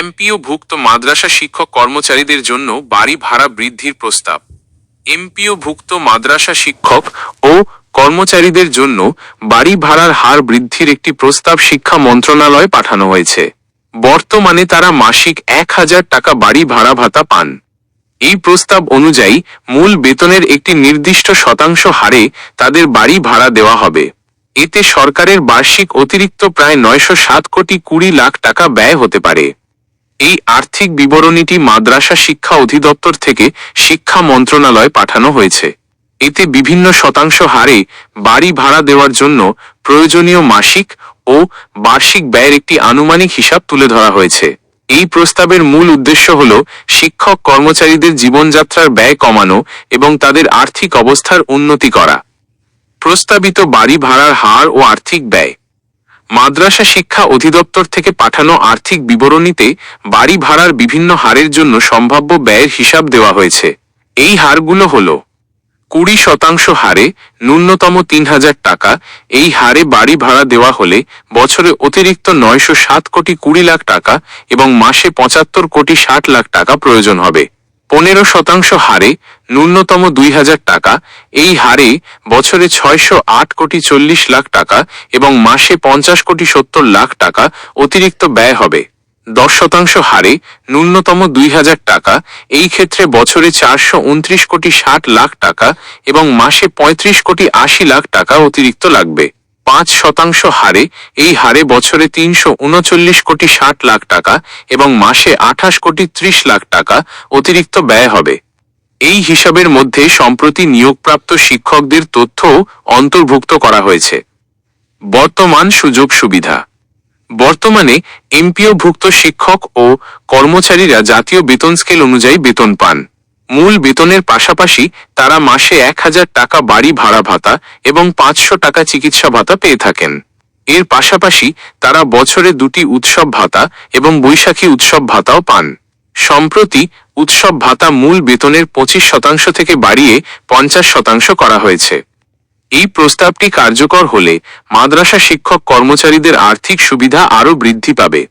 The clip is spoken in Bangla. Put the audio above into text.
এমপিও ভুক্ত মাদ্রাসা শিক্ষক কর্মচারীদের জন্য বাড়ি ভাড়া বৃদ্ধির প্রস্তাব। এমপিও ভুক্ত মাদ্রাসা শিক্ষক ও কর্মচারীদের জন্য বাড়ি ভাড়ার হার বৃদ্ধির একটি প্রস্তাব শিক্ষা মন্ত্রণালয়ে পাঠানো হয়েছে। বর্তমানে তারা মাসিক এক হাজার টাকা বাড়ি ভাড়া ভাতা পান। এই প্রস্তাব অনুযায়ী মূল বেতনের একটি নির্দিষ্ট শতাংশ হারে তাদের বাড়ি ভাড়া দেওয়া হবে। এতে সরকারের বার্ষিক অতিরিক্ত প্রায় নয়শো সাত কোটি কুড়ি লাখ টাকা ব্যয় হতে পারে। এই আর্থিক বিবরণীটি মাদ্রাসা শিক্ষা অধিদপ্তর থেকে শিক্ষা মন্ত্রণালয় পাঠানো হয়েছে। এতে বিভিন্ন শতাংশ হারে বাড়ি ভাড়া দেওয়ার জন্য প্রয়োজনীয় মাসিক ও বার্ষিক ব্যয়ের একটি আনুমানিক হিসাব তুলে ধরা হয়েছে। এই প্রস্তাবের মূল উদ্দেশ্য হল শিক্ষক কর্মচারীদের জীবনযাত্রার ব্যয় কমানো এবং তাদের আর্থিক অবস্থার উন্নতি করা। প্রস্তাবিত বাড়ি ভাড়ার হার ও আর্থিক ব্যয়। মাদ্রাসা শিক্ষা অধিদপ্তর থেকে পাঠানো আর্থিক বিবরণীতে বাড়ি ভাড়ার বিভিন্ন হারের জন্য সম্ভাব্য ব্যয়ের হিসাব দেওয়া হয়েছে। এই হারগুলো হল কুড়ি শতাংশ হারে ন্যূনতম তিন হাজার টাকা, এই হারে বাড়ি ভাড়া দেওয়া হলে বছরে অতিরিক্ত নয়শো সাত কোটি কুড়ি লাখ টাকা এবং মাসে পঁচাত্তর কোটি ষাট লাখ টাকা প্রয়োজন হবে। পনেরো শতাংশ হারে ন্যূনতম দুই হাজার টাকা, এই হারে বছরে ছয়শো আট কোটি চল্লিশ লাখ টাকা এবং মাসে পঞ্চাশ কোটি সত্তর লাখ টাকা অতিরিক্ত ব্যয় হবে। দশ শতাংশ হারে ন্যূনতম দুই হাজার টাকা, এই ক্ষেত্রে বছরে চারশো উনত্রিশ কোটি ষাট লাখ টাকা এবং মাসে পঁয়ত্রিশ কোটি আশি লাখ টাকা অতিরিক্ত লাগবে। পাঁচ শতাংশ হারে, এই হারে বছরে তিনশো উনচল্লিশ কোটি ষাট লাখ টাকা এবং মাসে আঠাশ কোটি ত্রিশ লাখ টাকা অতিরিক্ত ব্যয় হবে। এই হিসাবের মধ্যে সম্প্রতি নিয়োগপ্রাপ্ত শিক্ষকদের তথ্যও অন্তর্ভুক্ত করা হয়েছে। বর্তমান সুযোগ সুবিধা। বর্তমানে এমপিওভুক্ত শিক্ষক ও কর্মচারীরা জাতীয় বেতন স্কেল অনুযায়ী বেতন পান। মূল বেতনের পাশাপাশি তারা মাসে এক হাজার টাকা বাড়ি ভাড়া ভাতা এবং পাঁচশো টাকা চিকিৎসা ভাতা পেয়ে থাকেন। এর পাশাপাশি তারা বছরে দুটি উৎসব ভাতা এবং বৈশাখী উৎসব ভাতাও পান। সম্প্রতি উৎসব ভাতা মূল বেতনের পঁচিশ শতাংশ থেকে বাড়িয়ে পঞ্চাশ শতাংশ করা হয়েছে। এই প্রস্তাবটি কার্যকর হলে মাদ্রাসা শিক্ষক কর্মচারীদের আর্থিক সুবিধা আরও বৃদ্ধি পাবে।